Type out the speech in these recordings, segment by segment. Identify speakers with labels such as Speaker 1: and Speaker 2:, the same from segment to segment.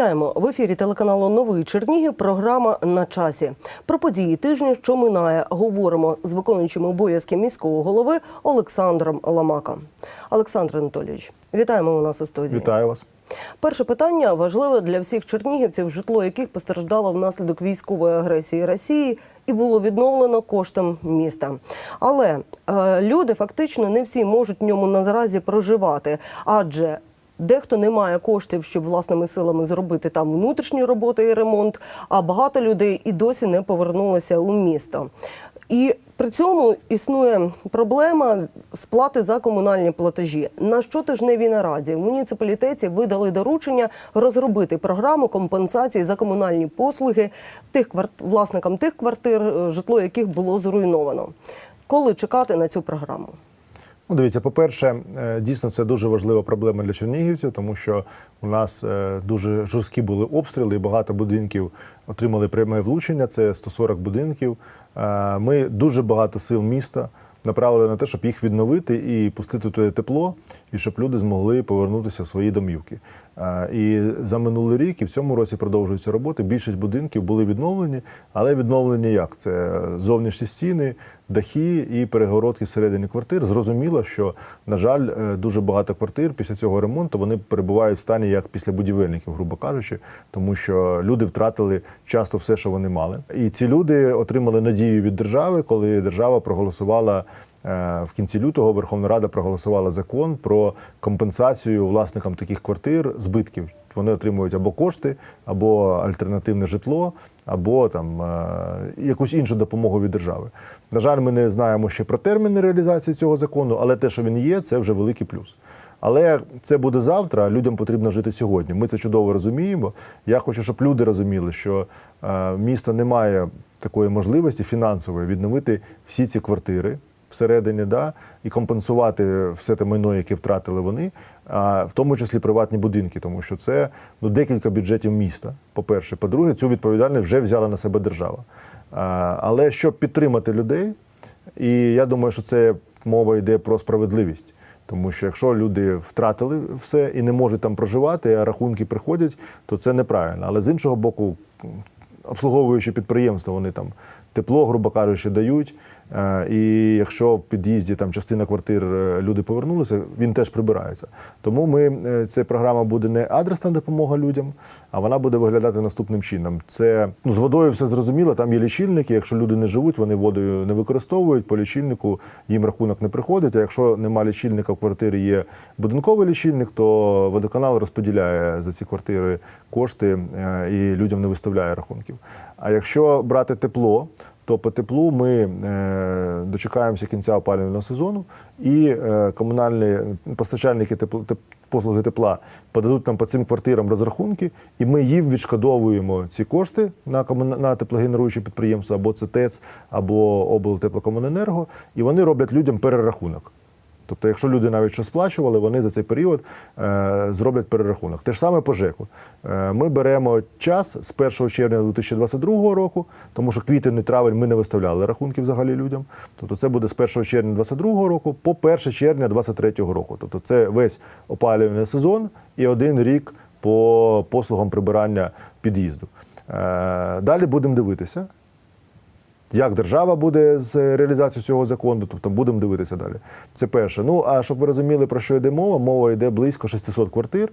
Speaker 1: Вітаємо в ефірі телеканалу Новий Чернігів. Програма на часі. Про події тижня, що минає, говоримо з виконуючим обов'язки міського голови Олександром Ламака. Олександр Анатолійович, вітаємо у нас у студії.
Speaker 2: Вітаю вас.
Speaker 1: Перше питання важливе для всіх чернігівців, житло яких постраждало внаслідок військової агресії Росії і було відновлено коштом міста. Але е, люди фактично не всі можуть в ньому наразі проживати, адже Дехто не має коштів, щоб власними силами зробити там внутрішні роботи і ремонт, а багато людей і досі не повернулися у місто. І при цьому існує проблема сплати за комунальні платежі. На щотижневій нараді в муніципалітеті видали доручення розробити програму компенсації за комунальні послуги тих кварт... власникам тих квартир, е, житло яких було зруйновано. Коли чекати на цю програму?
Speaker 2: Ну, дивіться, по-перше, е, дійсно це дуже важлива проблема для чернігівців, тому що у нас е, дуже жорсткі були обстріли, і багато будинків отримали пряме влучення. Це 140 будинків. Е, Ми дуже багато сил міста направили на те, щоб їх відновити і пустити туди тепло, і щоб люди змогли повернутися в свої домівки. І за минулий рік і в цьому році продовжуються роботи. Більшість будинків були відновлені, але відновлені як? Це зовнішні стіни, дахи і перегородки всередині квартир. Зрозуміло, що, на жаль, е, дуже багато квартир після цього ремонту вони перебувають в стані як після будівельників, грубо кажучи, тому що люди втратили часто все, що вони мали. І ці люди отримали надію від держави, коли держава проголосувала. Е, В кінці лютого Верховна Рада проголосувала закон про компенсацію власникам таких квартир збитків. Вони отримують або кошти, або альтернативне житло, або там е, якусь іншу допомогу від держави. На жаль, ми не знаємо ще про терміни реалізації цього закону, але те, що він є, це вже великий плюс. Але це буде завтра. Людям потрібно жити сьогодні. Ми це чудово розуміємо. Я хочу, щоб люди розуміли, що е, місто не має такої можливості фінансової відновити всі ці квартири всередині, да, і компенсувати все те майно, яке втратили вони, а в тому числі приватні будинки, тому що це ну, декілька бюджетів міста. По-перше, по-друге, цю відповідальність вже взяла на себе держава. А, але щоб підтримати людей, і я думаю, що це мова йде про справедливість. Тому що якщо люди втратили все і не можуть там проживати, а рахунки приходять, то це неправильно. Але з іншого боку, обслуговуючи підприємства, вони там тепло, грубо кажучи, дають. Е, І якщо в під'їзді там частина квартир е, люди повернулися, він теж прибирається. Тому ми е, ця програма буде не адресна допомога людям, а вона буде виглядати наступним чином. Це ну з водою все зрозуміло. Там є лічильники. Якщо люди не живуть, вони водою не використовують. По лічильнику їм рахунок не приходить. А якщо нема лічильника в квартирі, є будинковий лічильник, то водоканал розподіляє за ці квартири кошти і людям не виставляє рахунків. А якщо брати тепло, то по теплу ми е, дочекаємося кінця опалювального сезону, і е, комунальні постачальники тепло, теп, послуги тепла подадуть нам по цим квартирам розрахунки, і ми їм відшкодовуємо ці кошти на, на теплогенеруючі підприємства, або це ТЕЦ, або облтеплокомуненерго, і вони роблять людям перерахунок. Тобто, якщо люди навіть що сплачували, вони за цей період е, зроблять перерахунок. Те ж саме по ЖЕКу. Е, ми беремо час з 1 червня 2022 року, тому що квітень і травень ми не виставляли рахунки взагалі людям. Тобто це буде з 1 червня 2022 року по 1 червня 2023 року. Тобто це весь опалювальний сезон і один рік по послугам прибирання під'їзду. Е, далі будемо дивитися як держава буде з реалізацією цього закону, тобто будемо дивитися далі. Це перше. Ну а щоб ви розуміли, про що йде мова, мова йде близько 600 квартир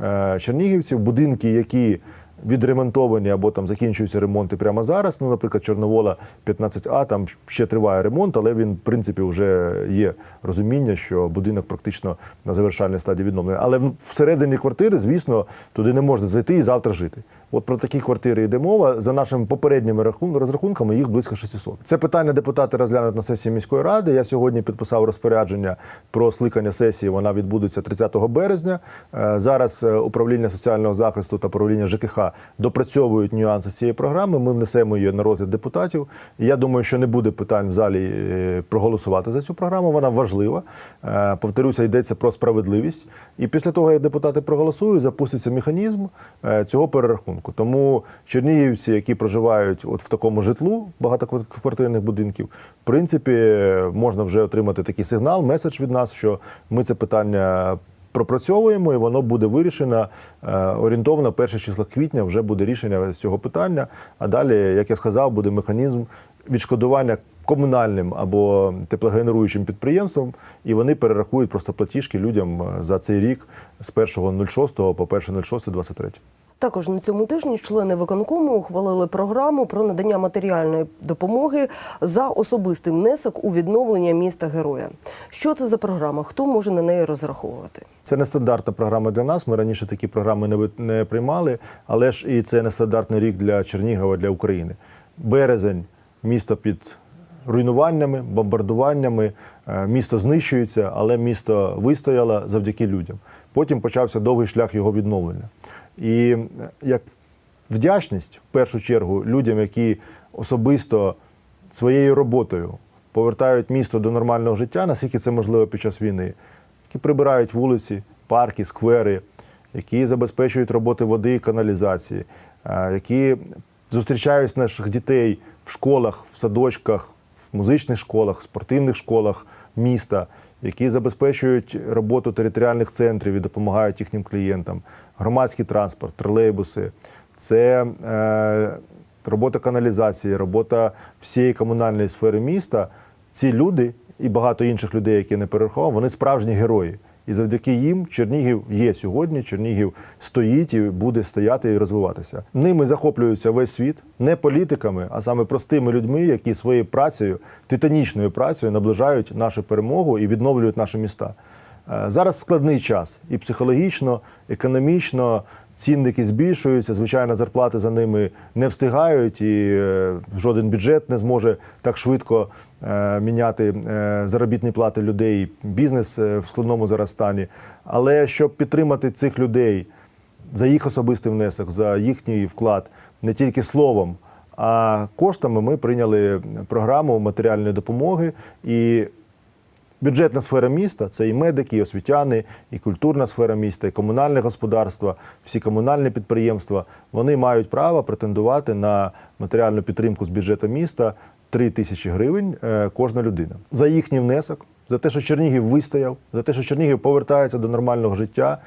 Speaker 2: е, чернігівців, будинки, які відремонтовані або там закінчуються ремонти прямо зараз. Ну, наприклад, Чорновола 15А, там ще триває ремонт, але він, в принципі, вже є розуміння, що будинок практично на завершальній стадії відновлення. Але всередині квартири, звісно, туди не можна зайти і завтра жити. От про такі квартири йде мова. За нашими попередніми рахун- розрахунками їх близько 600. Це питання депутати розглянуть на сесії міської ради. Я сьогодні підписав розпорядження про скликання сесії. Вона відбудеться 30 березня. Е, Зараз е, управління соціального захисту та управління ЖКХ допрацьовують нюанси цієї програми. Ми внесемо її на розгляд депутатів. Я думаю, що не буде питань в залі е, проголосувати за цю програму. Вона важлива. Е, Повторюся, йдеться про справедливість. І після того, як депутати проголосують, запуститься механізм е, цього перерахунку. Тому чернігівці, які проживають от в такому житлу багатоквартирних будинків, в принципі, можна вже отримати такий сигнал, меседж від нас, що ми це питання пропрацьовуємо, і воно буде вирішено е, орієнтовно перше число квітня вже буде рішення з цього питання. А далі, як я сказав, буде механізм відшкодування комунальним або теплогенеруючим підприємствам, і вони перерахують просто платіжки людям е, за цей рік з 1.06 по 1.06.23.
Speaker 1: Також на цьому тижні члени виконкому ухвалили програму про надання матеріальної допомоги за особистий внесок у відновлення міста героя. Що це за програма? Хто може на неї розраховувати?
Speaker 2: Це нестандартна програма для нас. Ми раніше такі програми не, не приймали, але ж і це нестандартний рік для Чернігова, для України. Березень, місто під руйнуваннями, бомбардуваннями, е, місто знищується, але місто вистояло завдяки людям. Потім почався довгий шлях його відновлення. І е, як вдячність в першу чергу людям, які особисто своєю роботою повертають місто до нормального життя, наскільки це можливо під час війни, які прибирають вулиці, парки, сквери, які забезпечують роботи води і каналізації, е, які зустрічають наших дітей в школах, в садочках, в музичних школах, в спортивних школах міста, які забезпечують роботу територіальних центрів і допомагають їхнім клієнтам, громадський транспорт, тролейбуси. Це е, робота каналізації, робота всієї комунальної сфери міста. Ці люди і багато інших людей, які не перерахував, вони справжні герої. І завдяки їм Чернігів є сьогодні. Чернігів стоїть і буде стояти і розвиватися. Ними захоплюється весь світ, не політиками, а саме простими людьми, які своєю працею, титанічною працею наближають нашу перемогу і відновлюють наші міста. Е, Зараз складний час і психологічно, економічно. Цінники збільшуються, звичайно, зарплати за ними не встигають, і е, жоден бюджет не зможе так швидко е, міняти е, заробітні плати людей. Бізнес в складному зараз стані. Але щоб підтримати цих людей за їх особистий внесок, за їхній вклад, не тільки словом, а коштами, ми прийняли програму матеріальної допомоги і Бюджетна сфера міста це і медики, і освітяни, і культурна сфера міста, і комунальне господарство, всі комунальні підприємства. Вони мають право претендувати на матеріальну підтримку з бюджету міста 3 тисячі гривень е, кожна людина за їхній внесок, за те, що Чернігів вистояв, за те, що Чернігів повертається до нормального життя.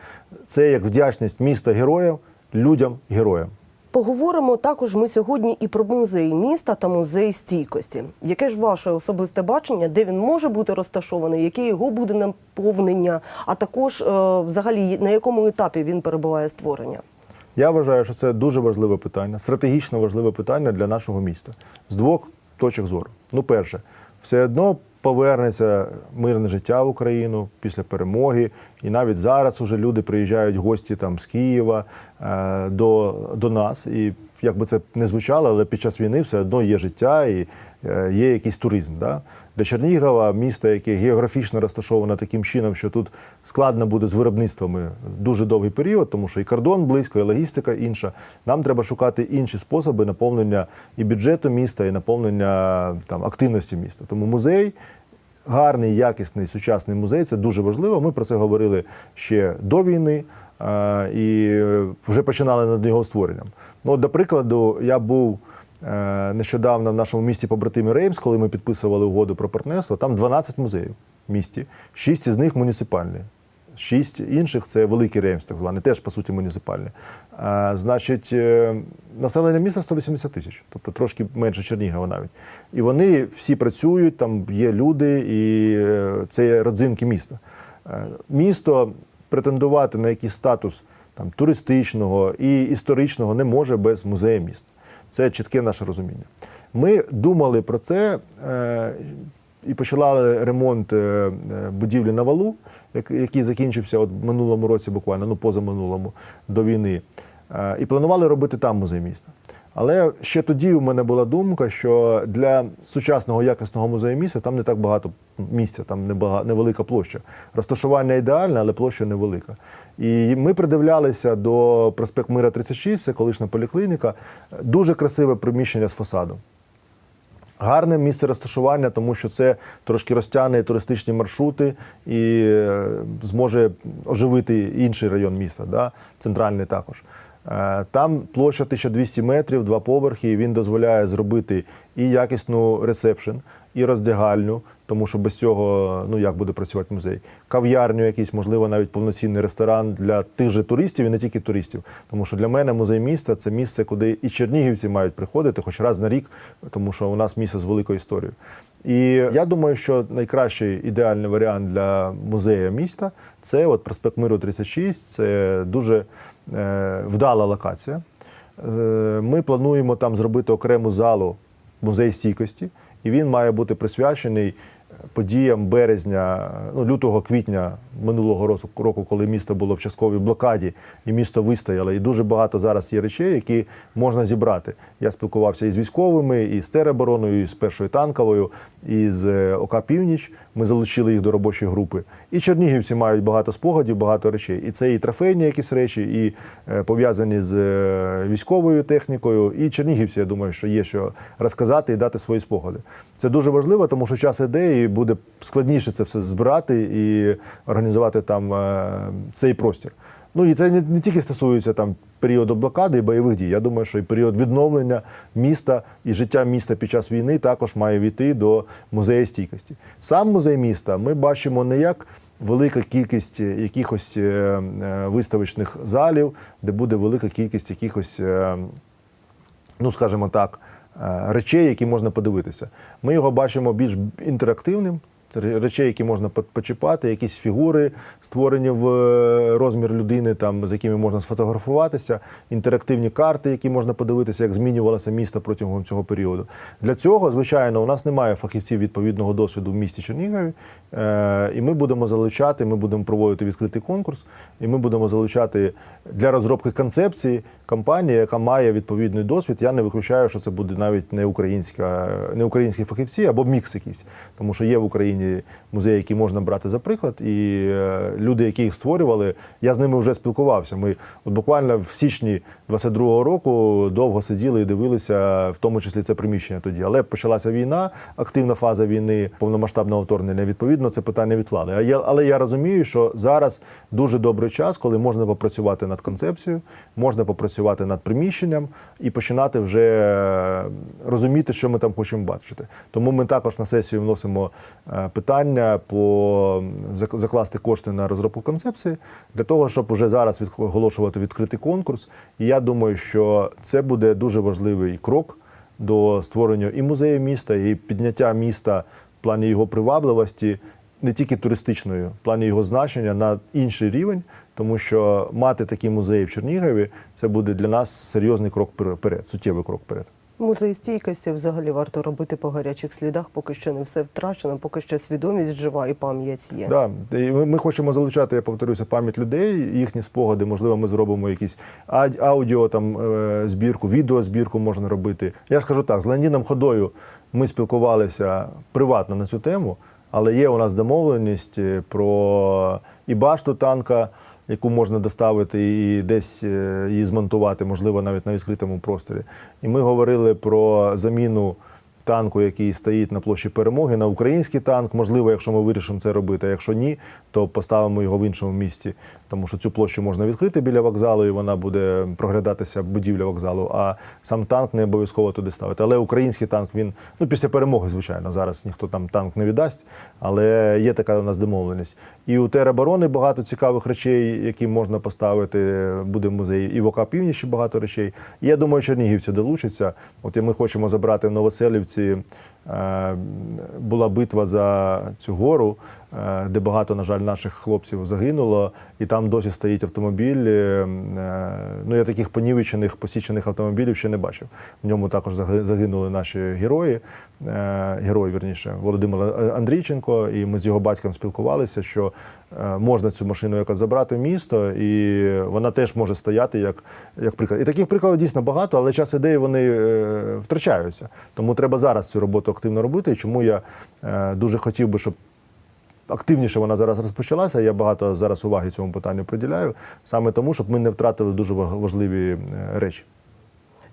Speaker 2: Це як вдячність міста героїв людям героям.
Speaker 1: Поговоримо також ми сьогодні і про музей міста та музей стійкості. Яке ж ваше особисте бачення, де він може бути розташований, яке його буде наповнення, а також е, взагалі на якому етапі він перебуває створення?
Speaker 2: Я вважаю, що це дуже важливе питання, стратегічно важливе питання для нашого міста з двох точок зору. Ну, перше, все одно повернеться мирне життя в Україну після перемоги, і навіть зараз уже люди приїжджають гості там з Києва е, до, до нас. І як би це не звучало, але під час війни все одно є життя і е, є якийсь туризм. Да? Для Чернігова, міста, яке географічно розташоване таким чином, що тут складно буде з виробництвами дуже довгий період, тому що і кордон близько, і логістика інша. Нам треба шукати інші способи наповнення і бюджету міста, і наповнення там активності міста. Тому музей. Гарний, якісний сучасний музей це дуже важливо. Ми про це говорили ще до війни е, і вже починали над його створенням. Ну, до прикладу, я був е, нещодавно в нашому місті побратимі Реймс, коли ми підписували угоду про партнерство. Там 12 музеїв в місті, 6 із них муніципальні. Шість інших це великий Реймс, так званий, теж по суті муніципальний. Значить, е, населення міста 180 тисяч, тобто трошки менше Чернігова навіть. І вони всі працюють, там є люди, і е, це є родзинки міста. Е, Місто претендувати на якийсь статус там, туристичного і історичного не може без музею міста. Це чітке наше розуміння. Ми думали про це. І почали ремонт е, е, будівлі на валу, який закінчився от минулому році, буквально, ну позаминулому до війни. Е, І планували робити там музей міста. Але ще тоді у мене була думка, що для сучасного якісного музею міста там не так багато місця, там невелика площа. Розташування ідеальне, але площа невелика. І ми придивлялися до проспект Мира 36, це колишня поліклініка, дуже красиве приміщення з фасадом. Гарне місце розташування, тому що це трошки розтягне туристичні маршрути і е, зможе оживити інший район міста, да? центральний також. Е, Там площа 1200 метрів, два поверхи. і Він дозволяє зробити і якісну ресепшн, і роздягальню, тому що без цього ну як буде працювати музей, кав'ярню, якийсь, можливо, навіть повноцінний ресторан для тих же туристів і не тільки туристів. Тому що для мене музей міста це місце, куди і чернігівці мають приходити, хоч раз на рік, тому що у нас місце з великою історією. І я думаю, що найкращий ідеальний варіант для музею міста це от проспект Миру 36, це дуже е, вдала локація. Е, Ми плануємо там зробити окрему залу музей стійкості, і він має бути присвячений подіям березня, ну, лютого квітня минулого року, коли місто було в частковій блокаді, і місто вистояло. І дуже багато зараз є речей, які можна зібрати. Я спілкувався із військовими, і з теробороною, і з першою танковою, і з е, ОК Північ. Ми залучили їх до робочої групи. І чернігівці мають багато спогадів, багато речей. І це і трофейні якісь речі, і е, пов'язані з е, військовою технікою. І чернігівці, я думаю, що є що розказати і дати свої спогади. Це дуже важливо, тому що час іде, і буде складніше це все збирати і організувати там е, цей простір. Ну і це не, не тільки стосується там періоду блокади і бойових дій. Я думаю, що і період відновлення міста і життя міста під час війни також має війти до музею стійкості. Сам музей міста ми бачимо не як велика кількість якихось е, е, виставочних залів, де буде велика кількість якихось. ну скажімо так, речей, які можна подивитися. Ми його бачимо більш інтерактивним. Речей, які можна почіпати, якісь фігури, створені в е, розмір людини, там, з якими можна сфотографуватися, інтерактивні карти, які можна подивитися, як змінювалося місто протягом цього періоду. Для цього, звичайно, у нас немає фахівців відповідного досвіду в місті Чернігові, е, і ми будемо залучати, ми будемо проводити відкритий конкурс, і ми будемо залучати для розробки концепції компанію, яка має відповідний досвід. Я не виключаю, що це буде навіть не українська, не українські фахівці або мікс якийсь, тому що є в Україні музеї, які можна брати за приклад, і е, люди, які їх створювали, я з ними вже спілкувався. Ми от буквально в січні 22-го року довго сиділи і дивилися, в тому числі це приміщення тоді. Але почалася війна, активна фаза війни, повномасштабного вторгнення. Відповідно, це питання відклали. Але я розумію, що зараз дуже добрий час, коли можна попрацювати над концепцією, можна попрацювати над приміщенням і починати вже е, розуміти, що ми там хочемо бачити. Тому ми також на сесію вносимо е, питання по закласти кошти на розробку концепції для того, щоб вже зараз оголошувати відкритий конкурс. І я думаю, що це буде дуже важливий крок до створення і музею міста, і підняття міста в плані його привабливості, не тільки туристичною, в плані його значення на інший рівень, тому що мати такі музеї в Чернігові це буде для нас серйозний крок вперед, суттєвий крок вперед.
Speaker 1: Музей стійкості взагалі варто робити по гарячих слідах, поки що не все втрачено, поки що свідомість жива і пам'ять є.
Speaker 2: Да, ми, хочемо залучати, я повторюся, пам'ять людей, їхні спогади. Можливо, ми зробимо якісь аудіо там е, збірку, відеозбірку можна робити. Я скажу так: з Леонідом Ходою ми спілкувалися приватно на цю тему, але є у нас домовленість е, про і башту танка. Яку можна доставити і десь е, її змонтувати, можливо, навіть на відкритому просторі. І ми говорили про заміну танку, який стоїть на площі перемоги, на український танк. Можливо, якщо ми вирішимо це робити. А якщо ні, то поставимо його в іншому місці, тому що цю площу можна відкрити біля вокзалу, і вона буде проглядатися будівля вокзалу. А сам танк не обов'язково туди ставити. Але український танк він ну після перемоги, звичайно, зараз ніхто там танк не віддасть, але є така у нас домовленість. І у тероборони багато цікавих речей, які можна поставити. Буде в музеї і в ОК Північі багато речей. І я думаю, чернігівці долучаться. От і ми хочемо забрати в Новоселівці. Е, Була битва за цю гору, е, де багато, на жаль, наших хлопців загинуло, і там досі стоїть автомобіль. е, е, Ну, я таких понівечених, посічених автомобілів ще не бачив. В ньому також загинули наші герої, е, герой, вірніше, Володимир Андрійченко. І ми з його батьком спілкувалися, що е, можна цю машину якось забрати в місто, і вона теж може стояти як, як приклад. І таких прикладів дійсно багато, але час ідеї вони е, втрачаються. Тому треба зараз цю роботу активно робити. І чому я е, дуже хотів би, щоб активніше вона зараз розпочалася. Я багато зараз уваги цьому питанню приділяю, саме тому, щоб ми не втратили дуже важливі е, речі.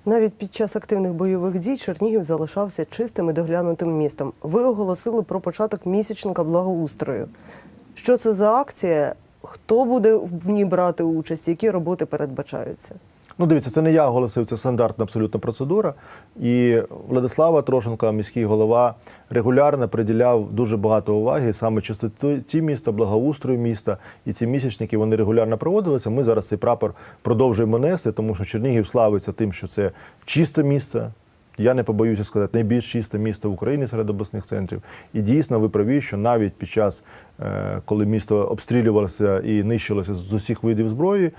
Speaker 1: Навіть під час активних бойових дій Чернігів залишався чистим і доглянутим містом. Ви оголосили про початок місячника благоустрою. Що це за акція? Хто буде в ній брати участь? Які роботи передбачаються?
Speaker 2: Ну, дивіться, це не я оголосив, це стандартна абсолютна процедура. І Владислава Трошенка, міський голова, регулярно приділяв дуже багато уваги саме чистоті міста, благоустрою міста. І ці місячники вони регулярно проводилися. Ми зараз цей прапор продовжуємо нести, тому що Чернігів славиться тим, що це чисте місто. Я не побоюся сказати, найбільш чисте місто в Україні серед обласних центрів. І дійсно ви праві, що навіть під час, е, коли місто обстрілювалося і нищилося з усіх видів зброї,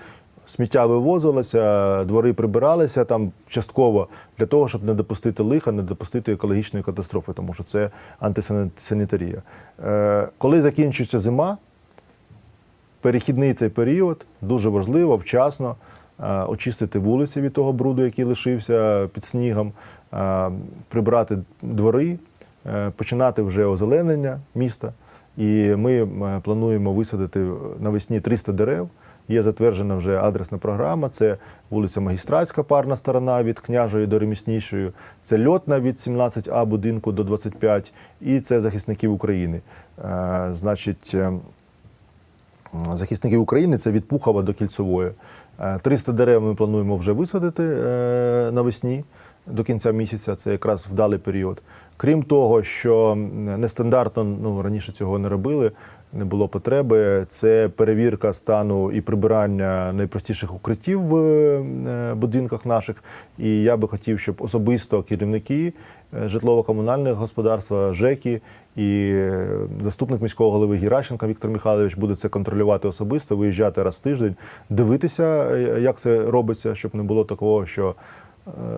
Speaker 2: сміття вивозилося, двори прибиралися там частково для того, щоб не допустити лиха, не допустити екологічної катастрофи, тому що це антисанітарія. Е, Коли закінчується зима, перехідний цей період дуже важливо вчасно е, очистити вулиці від того бруду, який лишився під снігом, е, прибрати двори, починати вже озеленення міста. І ми плануємо висадити навесні 300 дерев. Є затверджена вже адресна програма. Це вулиця Магістратська, парна сторона від княжої до реміснішої, це льотна від 17А будинку до 25, і це захисників України. Е, Значить, е, захисників України це від Пухова до Кільцевої. Е, 300 дерев ми плануємо вже висадити е, навесні до кінця місяця. Це якраз вдалий період. Крім того, що нестандартно ну раніше цього не робили, не було потреби. Це перевірка стану і прибирання найпростіших укриттів в е, будинках наших. І я би хотів, щоб особисто керівники е, житлово-комунального господарства, ЖЕКи і е, заступник міського голови Геращенко Віктор Михайлович буде це контролювати особисто, виїжджати раз в тиждень, дивитися, як це робиться, щоб не було такого, що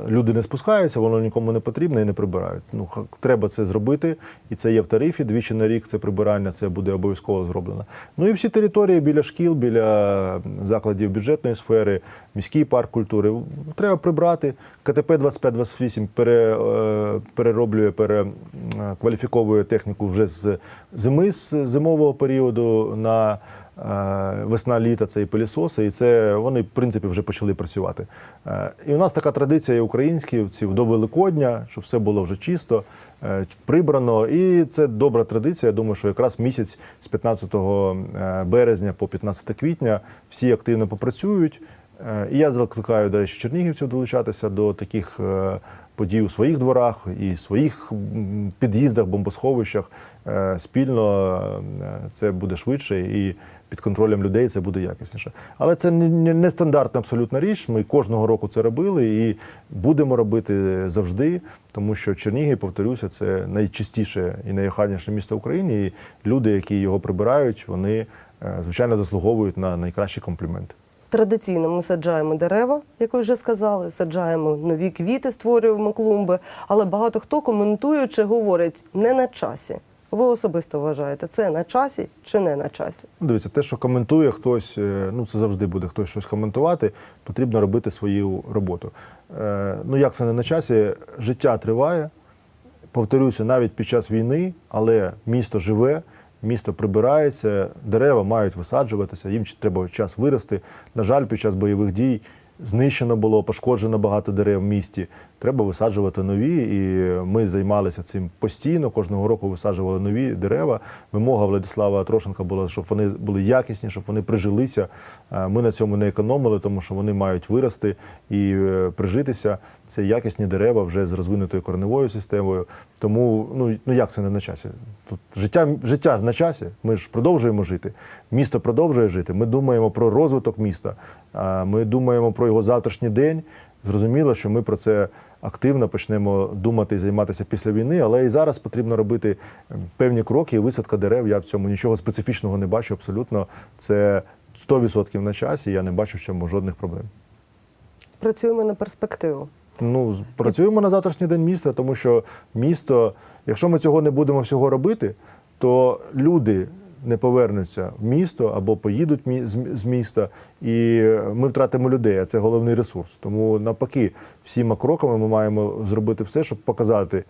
Speaker 2: люди не спускаються, воно нікому не потрібно і не прибирають. Ну треба це зробити, і це є в тарифі. Двічі на рік це прибирання, це буде обов'язково зроблено. Ну і всі території біля шкіл, біля закладів бюджетної сфери, міський парк культури треба прибрати. КТП 2528 пере, е, перероблює, перекваліфіковує техніку вже з зими, з зимового періоду на е, весна-літа це і пилісоси, і це вони, в принципі, вже почали працювати. Е, І у нас така традиція українськівців до Великодня, щоб все було вже чисто, е, прибрано. І це добра традиція. Я думаю, що якраз місяць з 15 е, березня по 15 квітня всі активно попрацюють. І я закликаю, речі, чернігівців долучатися до таких подій у своїх дворах і своїх під'їздах, бомбосховищах. Спільно це буде швидше і під контролем людей це буде якісніше. Але це не- не стандартна абсолютна річ. Ми кожного року це робили і будемо робити завжди, тому що Чернігів, повторюся, це найчистіше і найохайніше місто в Україні. І люди, які його прибирають, вони е, звичайно заслуговують на найкращі компліменти.
Speaker 1: Традиційно ми саджаємо дерева, як ви вже сказали, саджаємо нові квіти, створюємо клумби. Але багато хто коментуючи говорить не на часі. Ви особисто вважаєте, це на часі чи не на часі?
Speaker 2: Ну, Дивіться, те, що коментує хтось, е, ну це завжди буде хтось щось коментувати. Потрібно робити свою роботу. Е, Ну як це не на часі? Життя триває. Повторюся, навіть під час війни, але місто живе, місто прибирається, дерева мають висаджуватися, їм треба час вирости. На жаль, під час бойових дій знищено було, пошкоджено багато дерев в місті. Треба висаджувати нові, і ми займалися цим постійно. Кожного року висаджували нові дерева. Вимога Владислава Трошенка була, щоб вони були якісні, щоб вони прижилися. Е, Ми на цьому не економили, тому що вони мають вирости і е, прижитися. Це якісні дерева вже з розвинутою кореневою системою. Тому ну, ну як це не на часі? Тут життя, життя на часі. Ми ж продовжуємо жити. Місто продовжує жити. Ми думаємо про розвиток міста. Ми думаємо про його завтрашній день. Зрозуміло, що ми про це активно почнемо думати і займатися після війни, але і зараз потрібно робити ем, певні кроки. І висадка дерев. Я в цьому нічого специфічного не бачу. Абсолютно це 100% на часі. Я не бачу в цьому жодних проблем.
Speaker 1: Працюємо на перспективу.
Speaker 2: Ну, працюємо на завтрашній день міста, тому що місто, якщо ми цього не будемо всього робити, то люди не повернуться в місто або поїдуть з міста, і ми втратимо людей, а це головний ресурс. Тому навпаки, всіма кроками ми маємо зробити все, щоб показати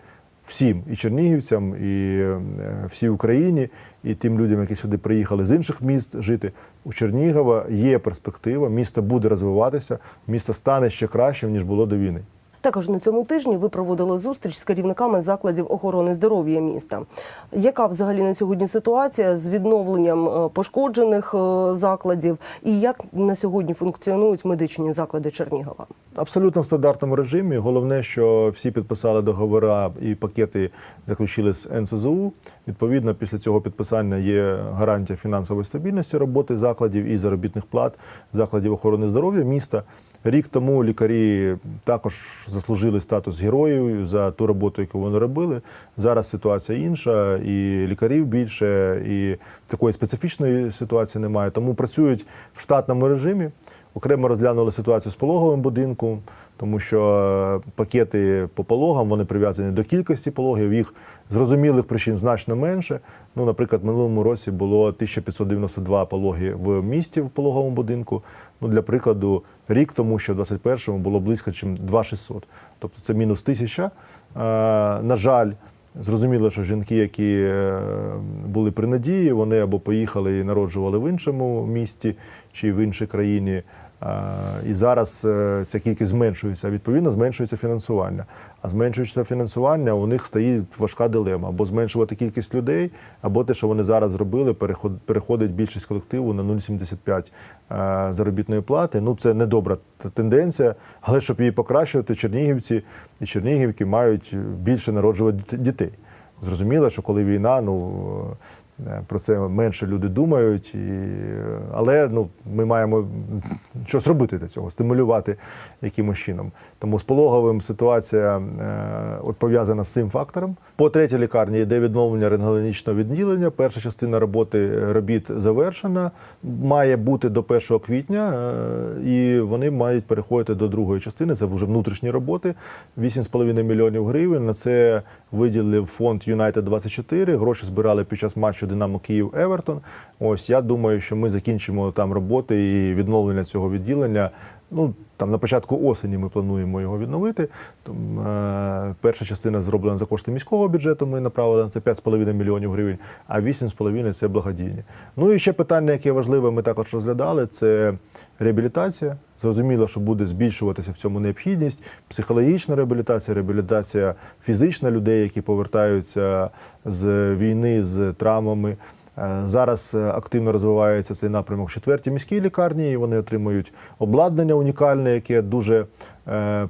Speaker 2: всім і чернігівцям, і е, всій Україні, і тим людям, які сюди приїхали з інших міст жити. У Чернігова є перспектива, місто буде розвиватися, місто стане ще кращим, ніж було до війни.
Speaker 1: Також на цьому тижні ви проводили зустріч з керівниками закладів охорони здоров'я міста. Яка взагалі на сьогодні ситуація з відновленням е, пошкоджених е, закладів і як на сьогодні функціонують медичні заклади Чернігова?
Speaker 2: Абсолютно в стандартному режимі. Головне, що всі підписали договори і пакети заключили з НСЗУ. Відповідно, після цього підписання є гарантія фінансової стабільності роботи закладів і заробітних плат закладів охорони здоров'я міста. Рік тому лікарі також заслужили статус героїв за ту роботу, яку вони робили. Зараз ситуація інша, і лікарів більше, і такої специфічної ситуації немає. Тому працюють в штатному режимі. Окремо розглянули ситуацію з пологовим будинком, тому що е, пакети по пологам вони прив'язані до кількості пологів. Їх зрозумілих причин значно менше. Ну, наприклад, минулому році було 1592 пологи в місті в пологовому будинку. Ну, для прикладу, рік тому, що в 21-му було близько, ніж 2600. Тобто це мінус тисяча. Е, На жаль, Зрозуміло, що жінки, які е, були при надії, вони або поїхали і народжували в іншому місті чи в іншій країні. І зараз е, ця кількість зменшується. Відповідно, зменшується фінансування. А зменшується фінансування, у них стоїть важка дилема: або зменшувати кількість людей, або те, що вони зараз зробили, переход- переходить більшість колективу на 0,75 е, заробітної плати. Ну це недобра тенденція, але щоб її покращувати, чернігівці і чернігівки мають більше народжувати дітей. Зрозуміло, що коли війна, ну про це менше люди думають, і, е, але ну, ми маємо щось робити для цього, стимулювати якимось чином. Тому з пологовим ситуація е, пов'язана з цим фактором. По третій лікарні йде відновлення рентгенологічного відділення. Перша частина роботи е, робіт завершена, має бути до 1 квітня, е, і вони мають переходити до другої частини. Це вже внутрішні роботи. 8,5 мільйонів гривень. На це виділив фонд Юнайтед 24 Гроші збирали під час матчу Динамо Київ Евертон. Ось я думаю, що ми закінчимо там роботи і відновлення цього відділення. Ну там на початку осені ми плануємо його відновити. Там, е, перша частина зроблена за кошти міського бюджету. Ми направили на це 5,5 мільйонів гривень, а 8,5 це благодійні. Ну і ще питання, яке важливе, ми також розглядали, це реабілітація. Зрозуміло, що буде збільшуватися в цьому необхідність, психологічна реабілітація, реабілітація фізична людей, які повертаються з війни з травмами. Е, Зараз е, активно розвивається цей напрямок в четвертій міській лікарні. і Вони отримують обладнання унікальне, яке дуже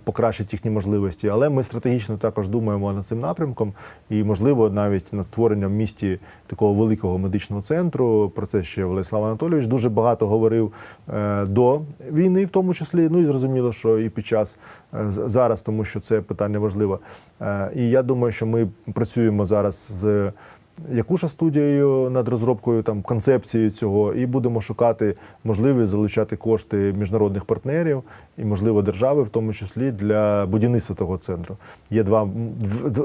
Speaker 2: покращить їхні можливості. Але ми стратегічно також думаємо над цим напрямком, і можливо навіть над створенням в місті такого великого медичного центру. Про це ще Владислав Анатолійович дуже багато говорив е, до війни, в тому числі. Ну і зрозуміло, що і під час е, зараз, тому що це питання важливе. Е, І я думаю, що ми працюємо зараз з. Якуша студією над розробкою там концепції цього, і будемо шукати можливість залучати кошти міжнародних партнерів і, можливо, держави, в тому числі для будівництва того центру. Є два,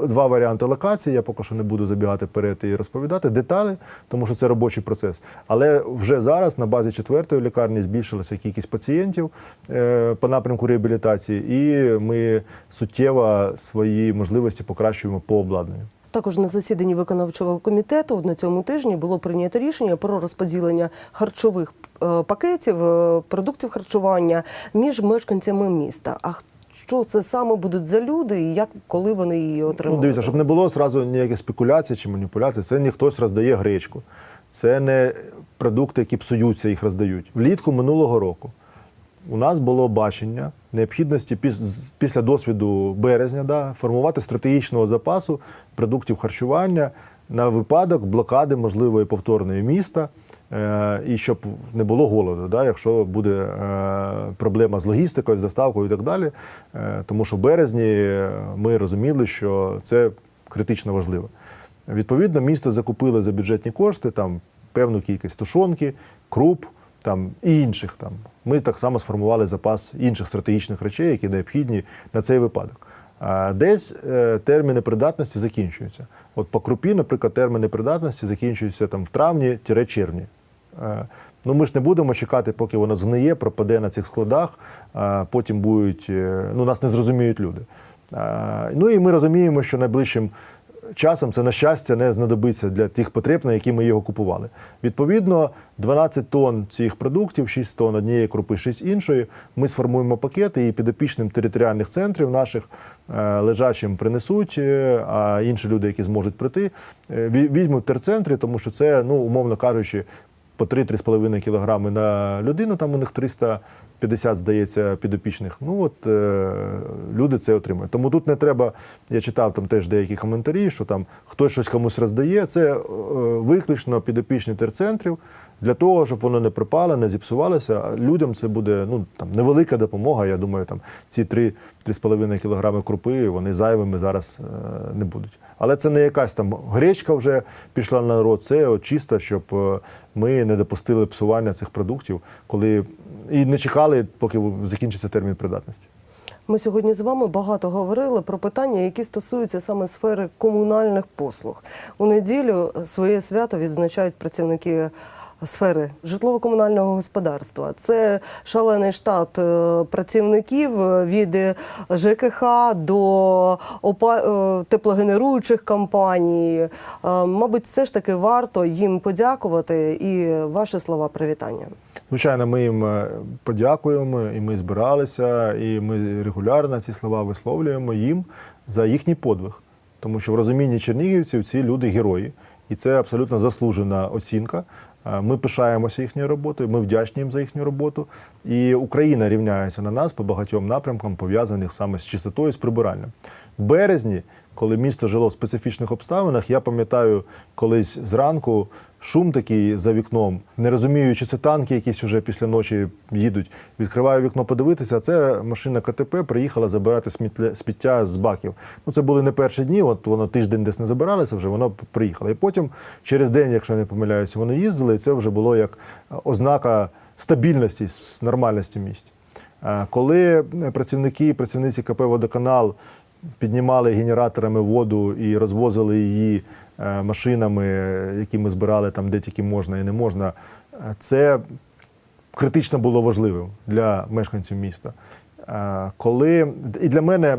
Speaker 2: два варіанти локації. Я поки що не буду забігати вперед і розповідати деталі, тому що це робочий процес. Але вже зараз на базі четвертої лікарні збільшилася кількість пацієнтів е, по напрямку реабілітації, і ми суттєво свої можливості покращуємо по обладнанню.
Speaker 1: Також на засіданні виконавчого комітету на цьому тижні було прийнято рішення про розподілення харчових е, пакетів е, продуктів харчування між мешканцями міста. А що це саме будуть за люди, і як коли вони її
Speaker 2: Ну,
Speaker 1: отримують?
Speaker 2: дивіться, щоб не було зразу ніяких спекуляцій чи маніпуляцій, це не хтось роздає гречку. Це не продукти, які псуються, їх роздають. Влітку минулого року у нас було бачення необхідності після досвіду березня да, формувати стратегічного запасу продуктів харчування на випадок блокади можливої повторної міста. е, І щоб не було голоду, да, якщо буде е, проблема з логістикою, з доставкою і так далі. Е, Тому що в березні ми розуміли, що це критично важливо. Відповідно, місто закупило за бюджетні кошти там певну кількість тушонки, круп там і інших. Там ми так само сформували запас інших стратегічних речей, які необхідні на цей випадок. Десь е, терміни придатності закінчуються. От по крупі, наприклад, терміни придатності закінчуються там в травні-червні. Е, Ну, ми ж не будемо чекати, поки воно згниє, пропаде на цих складах, а потім будуть, е, ну, нас не зрозуміють люди. Ну і ми розуміємо, що найближчим часом це на щастя не знадобиться для тих потреб, на які ми його купували. Відповідно, 12 тонн цих продуктів, 6 тонн однієї крупи, 6 іншої. Ми сформуємо пакети і підопічним територіальних центрів наших е, лежачим принесуть, е, а інші люди, які зможуть прийти, е, ві- візьмуть в терцентрі, тому що це, ну умовно кажучи, по 3-3,5 кілограми на людину, там у них 350, здається, підопічних. Ну от е, люди це отримують. Тому тут не треба, я читав там теж деякі коментарі, що там хтось щось комусь роздає. Це е, виключно підопічні терцентрів для того, щоб воно не припало, не зіпсувалося. Людям це буде ну, там, невелика допомога. Я думаю, там ці 3-3,5 кілограми крупи вони зайвими зараз е, не будуть. Але це не якась там гречка вже пішла на народ, це от чисто, щоб е, ми не допустили псування цих продуктів, коли і не чекали, поки закінчиться термін придатності.
Speaker 1: Ми сьогодні з вами багато говорили про питання, які стосуються саме сфери комунальних послуг. У неділю своє свято відзначають працівники сфери житлово-комунального господарства. Це шалений штат е, працівників е, від е, ЖКХ до теплогенеруючих компаній. Мабуть, все ж таки варто їм подякувати і ваші слова привітання.
Speaker 2: Звичайно, ми їм подякуємо, і ми збиралися, і ми регулярно ці слова висловлюємо їм за їхній подвиг. Тому що в розумінні чернігівців ці люди герої, і це абсолютно заслужена оцінка. Е, Ми пишаємося їхньою роботою, ми вдячні їм за їхню роботу. І Україна рівняється на нас по багатьом напрямкам, пов'язаних саме з чистотою, з прибиранням. В березні, коли місто жило в специфічних обставинах, я пам'ятаю, колись зранку шум такий за вікном, не розумію, чи це танки якісь вже після ночі їдуть. Відкриваю вікно подивитися, а це машина КТП приїхала забирати сміття, з баків. Ну, це були не перші дні, от воно тиждень десь не забиралося вже, воно приїхало. І потім, через день, якщо я не помиляюся, вони їздили, і це вже було як ознака стабільності, нормальності. Е, Коли працівники і працівниці КП «Водоканал» піднімали генераторами воду і розвозили її е, машинами, які ми збирали там, де тільки можна і не можна, е, це критично було важливим для мешканців міста. Е, Коли і для мене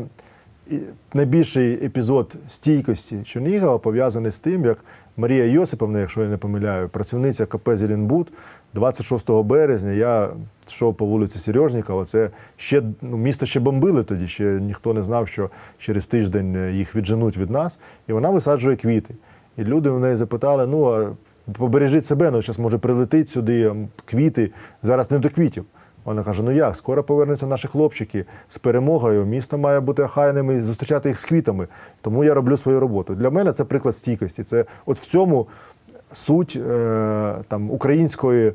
Speaker 2: найбільший епізод стійкості Чернігова пов'язаний з тим, як Марія Йосиповна, якщо я не помиляю, працівниця КП Зеленбуд, 26 березня я йшов по вулиці Сережнікова. Це ще ну, місто ще бомбили тоді, ще ніхто не знав, що через тиждень їх відженуть від нас. І вона висаджує квіти. І люди в неї запитали: ну а побережіть себе, ну зараз може прилетить сюди квіти. Зараз не до квітів. Вона каже: ну як, скоро повернуться наші хлопчики з перемогою. Місто має бути охайним і зустрічати їх з квітами. Тому я роблю свою роботу. Для мене це приклад стійкості. Це от в цьому суть е, там української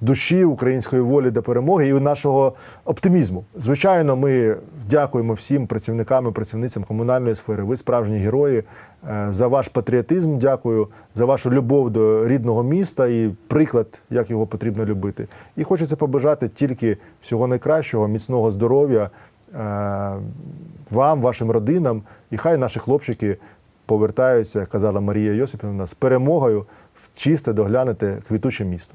Speaker 2: душі, української волі до перемоги і нашого оптимізму. Звичайно, ми дякуємо всім працівникам і працівницям комунальної сфери. Ви справжні герої. Е, За ваш патріотизм дякую, за вашу любов до рідного міста і приклад, як його потрібно любити. І хочеться побажати тільки всього найкращого, міцного здоров'я е, вам, вашим родинам, і хай наші хлопчики повертаються, казала Марія Йосипівна, з перемогою в чисте, доглянете квітуче місто.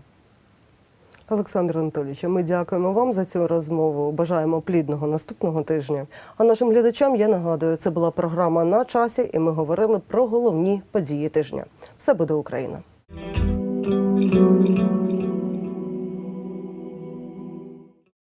Speaker 1: Олександр Анатолійович, ми дякуємо вам за цю розмову. Бажаємо плідного наступного тижня. А нашим глядачам я нагадую, це була програма на часі, і ми говорили про головні події тижня. Все буде Україна.